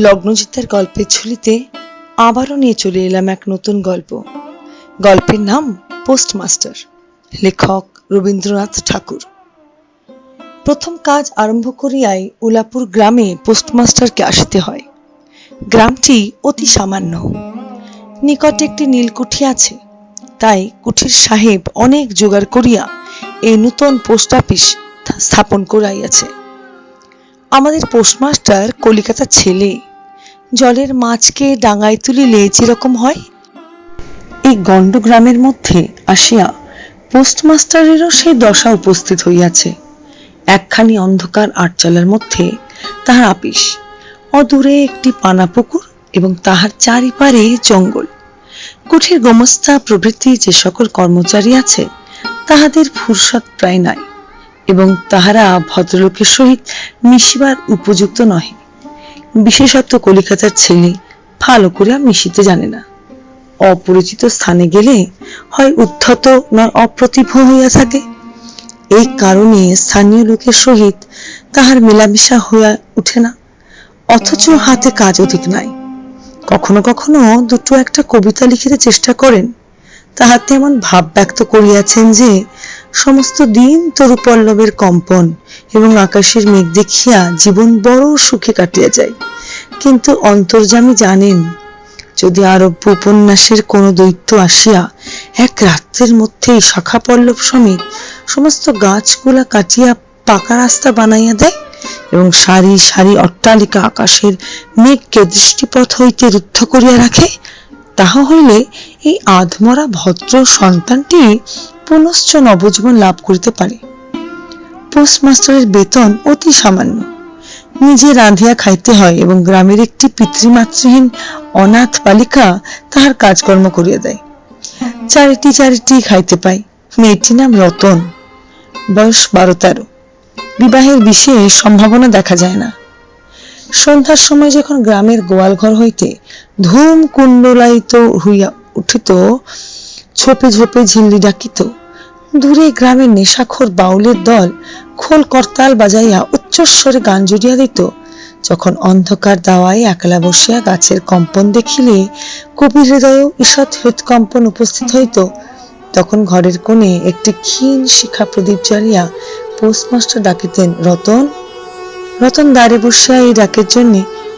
লগ্নজিতের গল্পের ঝুলিতে আবারও নিয়ে চলে এলাম এক নতুন গল্প। গল্পের নাম পোস্টমাস্টার, লেখক রবীন্দ্রনাথ ঠাকুর। প্রথম কাজ আরম্ভ করিয়াই উলাপুর গ্রামে পোস্টমাস্টারকে আসিতে হয়। গ্রামটি অতি সামান্য। নিকটে একটি নীলকুঠি আছে। তাই কুঠির সাহেব অনেক জোগাড় করিয়া এই নূতন পোস্ট অফিস স্থাপন করাইয়াছে। আমাদের পোস্টমাস্টার কলিকাতার ছেলে। জলের মাছকে ডাঙায় তুলিলে যেরকম হয়? এই গণ্ড গ্রামের মধ্যে আসিয়া পোস্টমাস্টারেরও সেই দশা উপস্থিত হইয়াছে। একখানি অন্ধকার আটচালার মধ্যে তাহার আপিস। অদূরে একটি পানা পুকুর এবং তাহার চারিপারে জঙ্গল। কুঠির গোমস্তা প্রভৃতি যে সকল কর্মচারী আছে, তাহাদের ফুরসত প্রায় নাই এবং তাহারা ভদ্রলোকের সহিত মিশিবার উপযুক্ত নহে। বিশেষত কলিকাতার ছেলে। ভালো করিয়া মিশিতে জানে না। অপরিচিত স্থানে গেলে হয় উদ্ধত নয় অপ্রতিভ হইয়া থাকে। এই কারণে স্থানীয় লোকের সহিত তাহার মেলামেশা হইয়া উঠে না, অথচ হাতে কাজ অধিক নাই। কখনো কখনো দুটো একটা কবিতা লিখিতে চেষ্টা করেন তাহাতে এমন ভাব ব্যক্ত করিয়াছেন যে সমস্ত দিন তরু পল্লবের কম্পন এবং আকাশের মেঘ দেখিয়া জীবন বড় সুখে কাটিয়া যায়। কিন্তু অন্তর্যামী জানেন, যদি আরব্য উপন্যাসের কোনো দৈত্য আসিয়া এক রাত্রের মধ্যেই শাখা পল্লব সমেত সমস্ত গাছগুলা কাটিয়া পাকা রাস্তা বানাইয়া দেয় এবং সারি সারি অট্টালিকা আকাশের মেঘকে দৃষ্টিপথ হইতে রুদ্ধ করিয়া রাখে, তাহা হইলে এই আধমরা ভদ্র সন্তানটি পুনশ্চ নবজীবন লাভ করিতে পারে। পোস্টমাস্টারের বেতন অতি সামান্য। নিজে রাঁধিয়া খাইতে হয় এবং গ্রামের একটি পিতৃমাতৃহীন অনাথ বালিকা তাহার কাজকর্ম করিয়া দেয়। চারিটি চারিটি খাইতে পাই মেয়েটির নাম রতন। বয়স বারো তেরো বিবাহের বিশেষ সম্ভাবনা দেখা যায় না। সন্ধ্যার সময় যখন গ্রামের গোয়াল ঘর হইতে ধূম কুণ্ডলায়িত হইয়া উঠিত, ঝোপে ঝোপে ঝিল্লি ডাকিত দূরে গ্রামের নেশাখোর বাউলের দল খোল করতাল বাজাইয়া উচ্চস্বরে গান জুড়িয়া দিত। যখন অন্ধকার দাওয়ায় একলা বসিয়া গাছের কম্পন দেখিলে কবি হৃদয় ঈষৎ হৃৎকম্পন উপস্থিত হইত। তখন ঘরের কোণে একটি ক্ষীণ শিখা প্রদীপ জ্বালিয়া পোস্টমাস্টার ডাকিতেন, রতন রতন দ্বারে বসিয়া এই ডাকের জন্য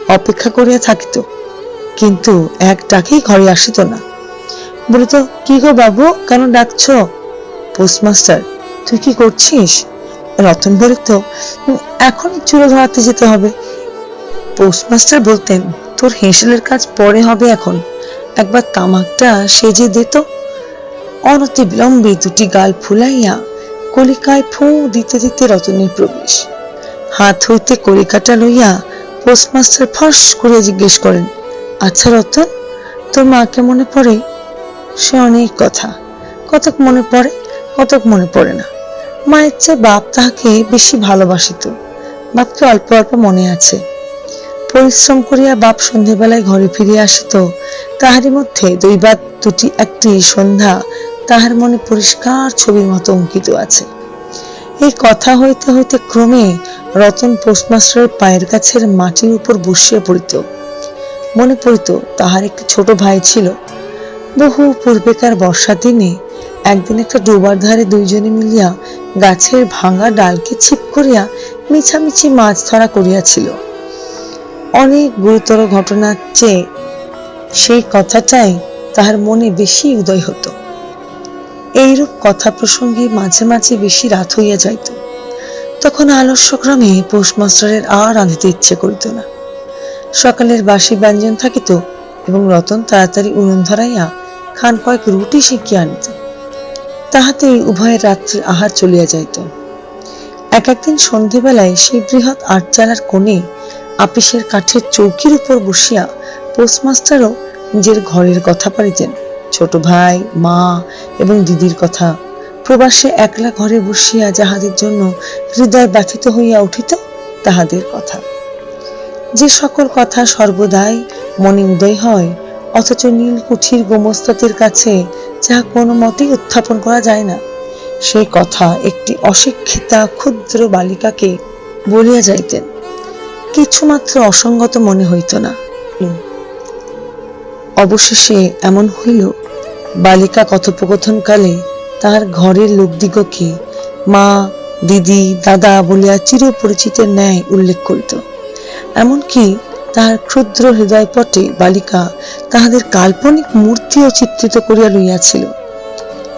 অপেক্ষা করিয়া থাকিত। কিন্তু এক ডাকেই ঘরে আসিত না। বলিত, কি গো বাবু, কেন ডাকছো? পোস্টমাস্টার তুই কি করছিস? রতন বলিত "উম, এখনই চুলো ধরাতে যেতে হবে। পোস্টমাস্টার বলতেন তোর হেঁসেলের কাজ পরে হবে এখন। একবার তামাকটা সেজে দে তো। অনতি বিলম্বে দুটি গাল ফুলাইয়া কলিকায় ফু দিতে দিতে রতনের প্রবেশ। হাত হইতে কলিকাটা লইয়া পোস্টমাস্টার ফস করে জিজ্ঞেস করেন আচ্ছা রতন তোর মাকে মনে পড়ে? সে অনেক কথা। কতক মনে পড়ে? কতক মনে পড়ে না। মায়ের চেয়ে বাপ তাহাকে বেশি ভালোবাসিত বাপকে অল্প অল্প মনে আছে। পরিশ্রম করিয়া বাপ সন্ধেবেলায় ঘরে ফিরিয়া আসিত তাহারই মধ্যে দৈবাত দুটি একটি সন্ধ্যা তাহার মনে পরিষ্কার ছবির মতো অঙ্কিত আছে। এই কথা হইতে হইতে ক্রমে রতন পোস্টমাস্টারের পায়ের কাছের মাটির উপর বসিয়া পড়িত। মনে পড়িত তাহার একটি ছোট ভাই ছিল। বহু পূর্বেকার বর্ষার দিনে একদিন একটা ডোবার ধারে দুইজনে মিলিয়া গাছের ভাঙা ডালকে ছিপ করিয়া মিছামিছি মাছ ধরা করিয়াছিল। অনেক গুরুতর ঘটনার চেয়ে সেই কথাটাই তাহার মনে বেশি উদয় হতো। এইরূপ কথা প্রসঙ্গে মাঝে মাঝে বেশি রাত হইয়া যাইত। তখন আলস্যক্রমে পোস্টমাস্টারের আর রাঁধিতে ইচ্ছে করিত না। সকালের বাসি ব্যঞ্জন থাকিত এবং রতন তাড়াতাড়ি উনুন ধরাইয়া খান কয়েক রুটি শিখিয়া আনিত। তাহাতেই উভয়ের রাত্রে আহার চলিয়া যাইত। এক একদিন সন্ধেবেলায় সেই বৃহৎ আটচালার কোণে আপিসের কাঠের চৌকির উপর বসিয়া পোস্টমাস্টারও নিজের ঘরের কথা পারিতেন ছোট ভাই, মা এবং দিদির কথা। প্রবাসে একলা ঘরে বসিয়া যাহাদের জন্য হৃদয় ব্যথিত হইয়া উঠিত তাহাদের কথা। যে সকল কথা সর্বদাই মনে উদয় হয় অথচ নীলকুঠির গোমস্তাদের কাছে যাহা কোনো মতেই উত্থাপন করা যায় না। সেই কথা একটি অশিক্ষিতা ক্ষুদ্র বালিকাকে বলিয়া যাইতেন। কিছুমাত্র অসঙ্গত মনে হইত না। অবশেষে এমন হইল, বালিকা কথোপকথনকালে তাহার ঘরের লোকদিগকে মা, দিদি, দাদা বলিয়া চিরপরিচিতের ন্যায় উল্লেখ করিত। এমনকি তাহার ক্ষুদ্র হৃদয়পটে বালিকা তাহাদের কাল্পনিক মূর্তিও চিত্রিত করিয়া লইয়াছিল।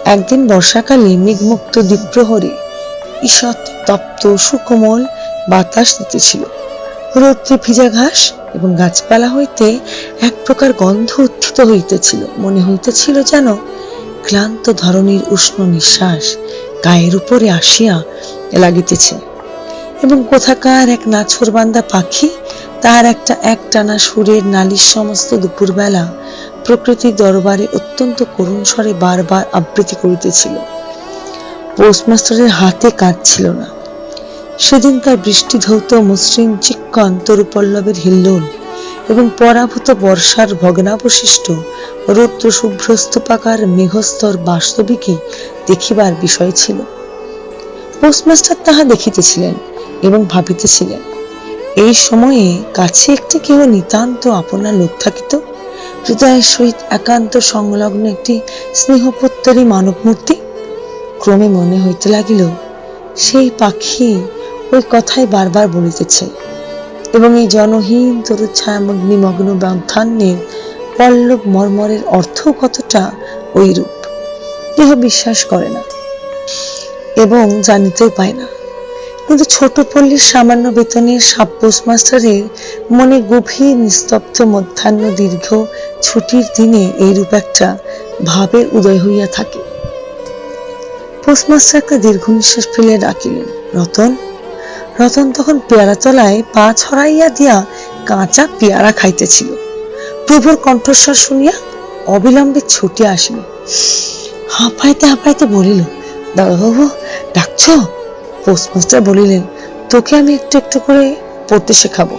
একদিন বর্ষাকালে মেঘমুক্ত দ্বীপ্রহরে ঈষৎ তপ্ত সুকোমল বাতাস দিতেছিল। রৌদ্রে ভিজা ঘাস এবং গাছপালা হইতে এক প্রকার গন্ধ উত্থিত হইতেছিল। মনে হইতেছিল যেন ক্লান্ত ধরনের উষ্ণ নিঃশ্বাস গায়ের উপরে আসিয়া লাগিতেছে। এবং কোথাকার এক নাছরবান্দা পাখি তার একটা একটানা সুরের নালিশ সমস্ত দুপুরবেলা প্রকৃতির দরবারে অত্যন্ত করুণ স্বরে বারবার আবৃত্তি করিতেছিল। পোস্টমাস্টারের হাতে কাজ ছিল না। সেদিন তার বৃষ্টি ধৌত মসৃণ চিক্কন তরুপল্লবের হিল্লোল এবং পরাভূত বর্ষার ভগ্নাবশিষ্ট রৌদ্র শুভ্রস্তপাকার মেঘস্তর বাস্তবিকই দেখিবার বিষয় ছিল। পোস্টমাস্টার তাহা দেখিতেছিলেন এবং ভাবিতেছিলেন। এই সময়ে কাছে একটি কেহ নিতান্ত আপনার লোক থাকিত, হৃদয়ের সহিত একান্ত সংলগ্ন একটি স্নেহপত্তরী মানব মূর্তি ক্রমে মনে হইতে লাগিল, সেই পাখি ওই কথাই বারবার বলিতেছে, এবং এই জনহীন তরু তরুচ্ছায়াগ্নিমগ্ন ব্যাধ্যান্যের পল্লব মর্মরের অর্থ কতটা ওইরূপ কেহ বিশ্বাস করে না, এবং জানিতেও পায় না। কিন্তু ছোট পল্লীর সামান্য বেতনের সাব পোস্টমাস্টারের মনে গভীর নিস্তব্ধ মধ্যাহ্ন দীর্ঘ ছুটির দিনে এইরূপ একটা ভাবের উদয় হইয়া থাকে। পোস্টমাস্টার একটা দীর্ঘ নিঃশ্বাস ফেলে ডাকিলেন, রতন রতন তখন পেয়ারা তলায় পা ছড়াইয়া দিয়া কাঁচা পেয়ারা খাইতেছিল। প্রভুর কণ্ঠস্বর শুনিয়া অবিলম্বে ছুটে আসিল। হাঁপাইতে হাঁপাইতে বলিল দাদাবাবু ডাকছ? পোস্টমাস্টার বলিলেন, তোকে আমি একটু একটু করে পড়তে শেখাবো।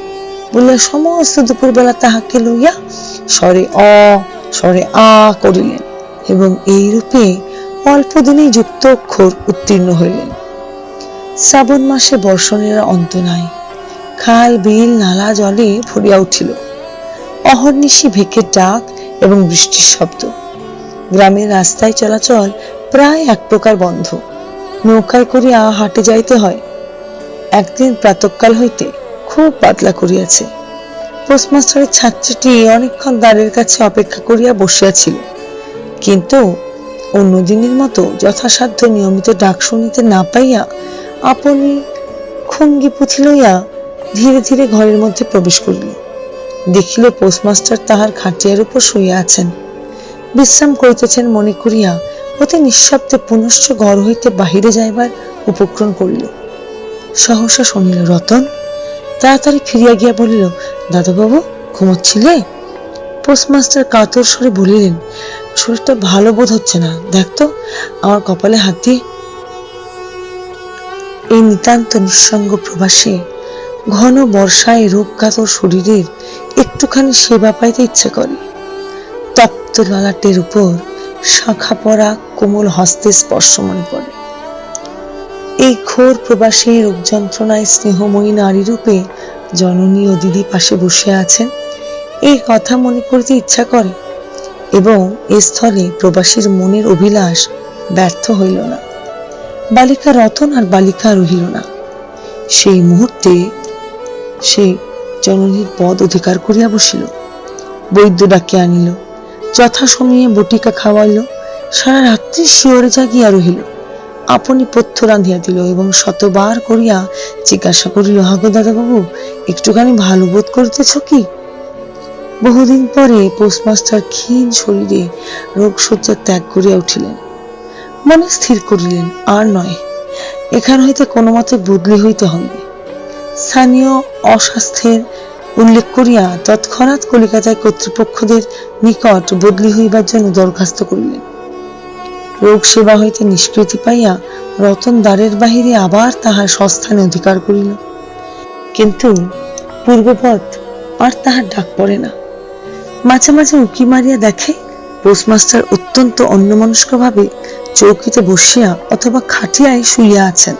বলিয়া সমস্ত দুপুরবেলা তাহাকে লইয়া স্বরে অ, স্বরে আ করিলেন এবং এই রূপে অল্প দিনেই যুক্ত অক্ষর উত্তীর্ণ হইলেন। শ্রাবণ মাসে বর্ষণের অন্ত নাই। খাল, বিল, নালা, জলে ভরিয়া উঠিল। অহর্নিশি, ভেকের ডাক এবং বৃষ্টির শব্দ। গ্রামের রাস্তায় চলাচল প্রায় এক প্রকার বন্ধ। নৌকায় করিয়া হাটে যাইতে হয়। একদিন প্রাতকাল হইতে খুব পাতলা করিয়াছে। পোস্টমাস্টারের ছাত্রীটি অনেকক্ষণ দ্বারের কাছে অপেক্ষা করিয়া বসিয়াছিল। কিন্তু অন্য দিনের মতো যথাসাধ্য নিয়মিত ডাক শুনিতে না পাইয়া আপনি খুঙ্গি পুঁথি লইয়া ধীরে ধীরে ঘরের মধ্যে প্রবেশ করিল দেখিল পোস্টমাস্টার তাহার খাটিয়ার উপর শুইয়া আছেন। বিশ্রাম করিতেছেন মনে করিয়া অতি নিঃশব্দে পুনশ্চ ঘর হইতে বাহিরে যাইবার উপক্রম করিল। সহসা শুনিল, রতন, তাড়াতাড়ি ফিরিয়া গিয়া বলিল, দাদাবাবু, ঘুমোচ্ছিলে? পোস্টমাস্টার কাতর স্বরে বলিলেন, শরীরটা ভালো বোধ হচ্ছে না। দেখ তো, আমার কপালে হাত দিয়ে। এই নিতান্ত নিঃসঙ্গ প্রবাসে ঘন বর্ষায় রোগকাতর শরীরের একটুখানি সেবা পাইতে ইচ্ছে করে। তপ্ত ললাটের উপর শাখা পরা কোমল হস্তে স্পর্শ মনে পড়ে। এই ঘোর প্রবাসী রোগ যন্ত্রণায় স্নেহময়ী নারী রূপে জননী ও দিদি পাশে বসে আছেন, এই কথা মনে করতে ইচ্ছা করে এবং এ স্থলে প্রবাসীর মনের অভিলাষ ব্যর্থ হইল না। বালিকা রতন আর বালিকা রহিল না। সেই মুহূর্তে সে জননীর পদ অধিকার করিয়া বসিল। বৈদ্য ডাকে আনিল, যথাসময়ে বটিকা খাওয়াইল সারা রাত্রি শিওরে জাগিয়া রহিল। আপনি পথ্য রাঁধিয়া দিল এবং শতবার করিয়া জিজ্ঞাসা করিল, হাগো দাদাবাবু, একটুখানি ভালো বোধ করিতেছ কি? বহুদিন পরে পোস্টমাস্টার ক্ষীণ শরীরে রোগ শয্যা ত্যাগ করিয়া উঠিলেন। মনে স্থির করিলেন, আর নয়, এখান হইতে কোনো মতে বদলি হইতে হইবে স্থানীয় অস্বাস্থ্যের উল্লেখ করিয়া তৎক্ষণাৎ কলিকাতায় কর্তৃপক্ষদের নিকট বদলি হইবার জন্য দরখাস্ত করিলেন। রোগ সেবা হইতে নিষ্কৃতি পাইয়া রতন দ্বারের বাহিরে আবার তাহার সস্থানে অধিকার করিল। কিন্তু পূর্বপথ আর তাহার ডাক পড়ে না। মাঝে মাঝে উঁকি মারিয়া দেখে পোস্টমাস্টার অত্যন্ত অন্যমনস্কভাবে চৌকিতে বসিয়া অথবা খাটিয়ায় শুইয়া আছেন।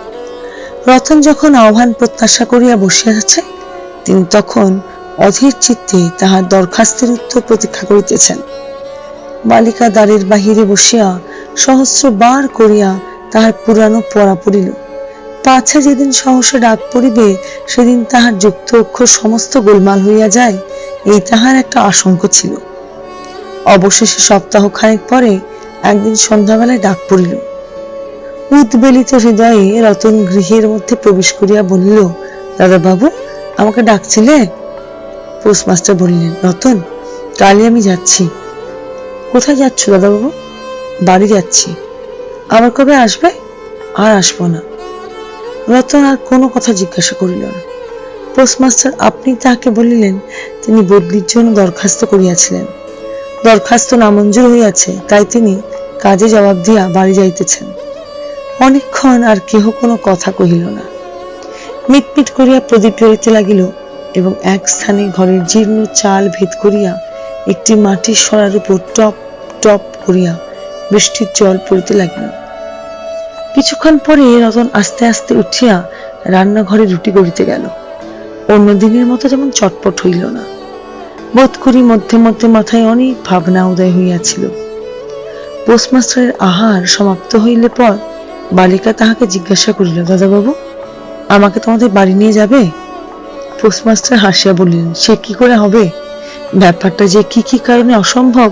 রতন যখন আহ্বান প্রত্যাশা করিয়া বসিয়া আছে, তিনি তখন অধীর চিত্তে তাহার দরখাস্তের উত্তর প্রতীক্ষা করিতেছেন। বালিকা দ্বারের বাহিরে বসিয়া সহস্র বার করিয়া তাহার পুরানো পড়া পড়িল। পাছে যেদিন সহসা ডাক পড়িবে, সেদিন তাহার যুক্ত অক্ষর সমস্ত গোলমাল হইয়া যায়, এই তাহার একটা আশঙ্ক ছিল। অবশেষে সপ্তাহ খানেক পরে একদিন সন্ধ্যাবেলায় ডাক পড়িল। উদ্বেলিত হৃদয়ে রতন গৃহের মধ্যে প্রবেশ করিয়া বলিল দাদা বাবু আমাকে ডাকছিলে? পোস্টমাস্টার বললেন, রতন, কালই আমি যাচ্ছি। কোথায় যাচ্ছ দাদাবাবু? বাড়ি যাচ্ছি। আবার কবে আসবে? আর আসব না। রতন আর কোনো কথা জিজ্ঞাসা করিল না। পোস্টমাস্টার আপনি তাহাকে বলিলেন, তিনি বদলির জন্য দরখাস্ত করিয়াছিলেন। দরখাস্ত নামঞ্জুর হইয়াছে, তাই তিনি কাজে জবাব দিয়া বাড়ি যাইতেছেন। অনেকক্ষণ আর কেহ কোনো কথা কহিল না। মিটমিট করিয়া প্রদীপ জ্বলিতে লাগিল এবং এক স্থানে ঘরের জীর্ণ চাল ভেদ করিয়া একটি মাটির সরার উপর টপ টপ করিয়া বৃষ্টির জল পড়িতে লাগিল। কিছুক্ষণ পরে রতন আস্তে আস্তে উঠিয়া রান্নাঘরে রুটি গড়িতে গেল। অন্য দিনের মতো যেমন চটপট হইল না। বোধ করি মধ্যে মধ্যে মাথায় অনেক ভাবনা উদয় হইয়াছিল। পোস্টমাস্টারের আহার সমাপ্ত হইলে পর বালিকা তাহাকে জিজ্ঞাসা করিল, দাদাবাবু, আমাকে তোমাদের বাড়ি নিয়ে যাবে? পোস্টমাস্টার হাসিয়া বলিলেন, সে কি করে হবে? ব্যাপারটা যে কি কি কারণে অসম্ভব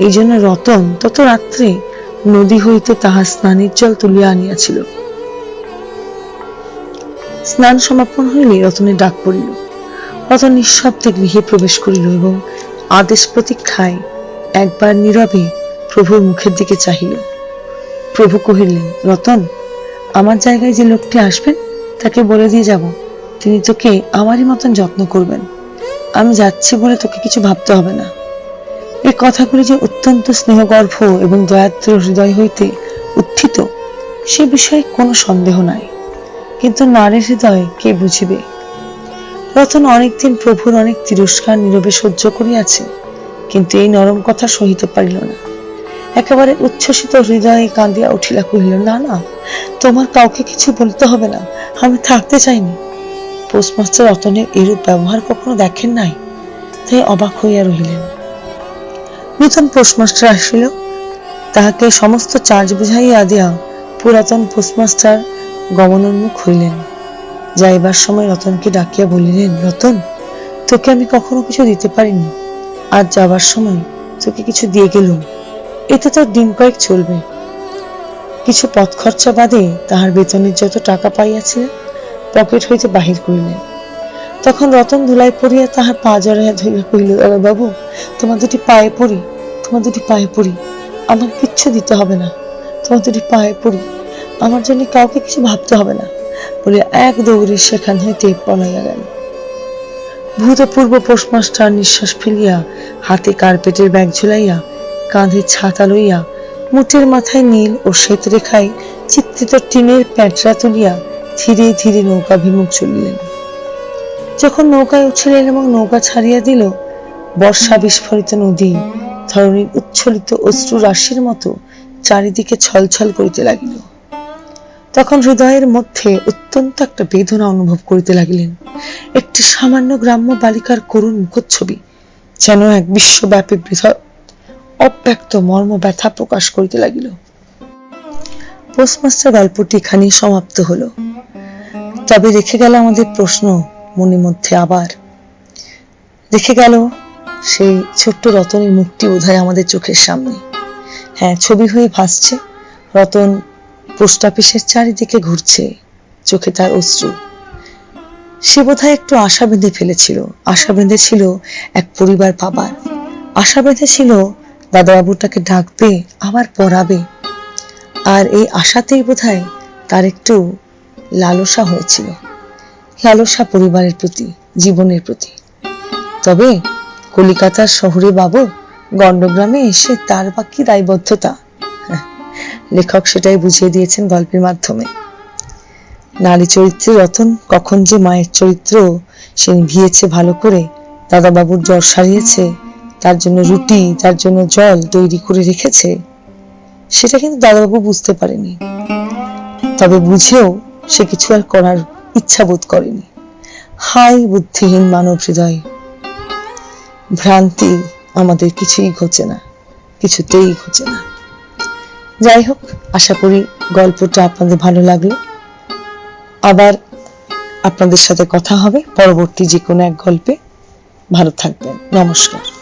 এই জন্য রতন তত রাত্রে নদী হইতে তাহার স্নানের জল তুলিয়া আনিয়াছিল। স্নান সমাপন হইলে রতনের ডাক পড়িল। রতন নিঃশব্দে গৃহে প্রবেশ করিল এবং আদেশ প্রতীক্ষায় একবার নীরবে প্রভুর মুখের দিকে চাহিল। প্রভু কহিলেন, রতন, আমার জায়গায় যে লোকটি আসবেন, তাকে বলে দিয়ে যাব। তিনি তোকে আমারই মতন যত্ন করবেন। আমি যাচ্ছি বলে তোকে কিছু ভাবতে হবে না। এই কথাগুলি যে অত্যন্ত স্নেহগর্ভ এবং দয়াদ্র হৃদয় হইতে উত্থিত, সে বিষয়ে কোনো সন্দেহ নাই। কিন্তু নারীর হৃদয় কে বুঝিবে? রতন অনেকদিন প্রভুর অনেক তিরস্কার নীরবে সহ্য করিয়াছে, কিন্তু এই নরম কথা সহিতে পারিল না। একেবারে উচ্ছ্বসিত হৃদয়ে কাঁদিয়া উঠিলা, কহিল, না না, তোমার কাউকে কিছু বলতে হবে না, আমি থাকতে চাইনি। পোস্টমাস্টার রতনের এরূপ ব্যবহার কখনো দেখেন নাই, তাই অবাক হইয়া রহিলেন। নূতন পোস্টমাস্টার আসিল। তাহাকে সমস্ত চার্জ বুঝাইয়া দিয়া পুরাতন পোস্টমাস্টার গমনোন্মুখ হইলেন। যাইবার সময় রতনকে ডাকিয়া বলিলেন, রতন, তোকে আমি কখনো কিছু দিতে পারিনি। আজ যাবার সময় তোকে কিছু দিয়ে গেলুম। এতে তোর দিন কয়েক চলবে। কিছু পথ খরচা বাদে তাহার বেতনের যত টাকা পাইয়াছিলেন পকেট হইতে বাহির করিলেন। তখন রতন ধুলাই পড়িয়া তাহার পা জড়াইয়া ধরিয়া কহিল বাবু, তোমার দুটি পায়ে পড়ি। তোমার দুটি পায়ে পড়ি। আমার কিচ্ছু দিতে হবে না। তোমার দুটি পায়ে পড়ি। আমার জন্য কাউকে কিছু ভাবতে হবে না। বলে এক দৌড়ে সেখান হইতে পলাইয়া গেল। ভূতপূর্ব পোস্টমাস্টার নিঃশ্বাস ফেলিয়া হাতে কার্পেটের ব্যাগ ঝুলাইয়া কাঁধে ছাতা লইয়া মুঠের মাথায় নীল ও শ্বেত রেখায় চিত্রিত টিনের প্যাঁটরা তুলিয়া ধীরে ধীরে নৌকাভিমুখ চলিলেন। যখন নৌকায় উঠিলেন এবং নৌকা ছাড়িয়া দিল, বর্ষা বিস্ফোরিত নদী ধরণীর উচ্ছলিত অশ্রু রাশির মতো চারিদিকে ছলছল করিতে লাগিল। তখন হৃদয়ের মধ্যে অত্যন্ত একটা বেদনা অনুভব করিতে লাগিলেন। একটি সামান্য গ্রাম্য বালিকার করুণ মুখচ্ছবি যেন এক বিশ্বব্যাপী বৃথ- অব্যক্ত মর্ম ব্যথা প্রকাশ করিতে লাগিল। পোস্টমাস্টার গল্পটি এখানেই সমাপ্ত হলো। তবে রেখে গেল আমাদের প্রশ্ন মনে মধ্যে আবার। রেখে গেল সেই ছোট্ট রতনের মুখটি বোধহয় আমাদের চোখের সামনে। হ্যাঁ ছবি হয়ে ভাসছে। রতন পোস্ট অফিসের চারিদিকে ঘুরছে, চোখে তার অশ্রু। সে বোধহয় একটু আশা বেঁধে ফেলেছিল। আশা বেঁধেছিল এক পরিবার পাবার। আশা বেঁধেছিল দাদাবাবু তাকে ডাকবে, আবার পড়াবে। আর এই আশাতেই বোধহয় তার একটু লালসা হয়েছিল। লালসা পরিবারের প্রতি, জীবনের প্রতি। তবে কলিকাতার শহরে বাবু গণ্ডগ্রামে এসে তার বা কি দায়বদ্ধতা। লেখক সেটাই বুঝিয়ে দিয়েছেন গল্পের মাধ্যমে। নারী চরিত্রে রতন কখন যে মায়ের চরিত্র সে ভিয়েছে ভালো করে, দাদাবাবুর জ্বর সারিয়েছে, তার জন্য রুটি, তার জন্য জল তৈরি করে রেখেছে, সেটা কিন্তু দাদাবাবু বুঝতে পারেনি। তবে বুঝেও সে কিছু আর করার ইচ্ছা বোধ করেনি। হাই বুদ্ধিহীন মানব হৃদয়। ভ্রান্তি আমাদের কিছুই ঘটে না, কিছুতেই ঘটে না। যাই হোক, আশা করি গল্পটা আপনাদের ভালো লাগল। আবার আপনাদের সাথে কথা হবে পরবর্তী যে কোনো এক গল্পে। ভালো থাকবেন, নমস্কার।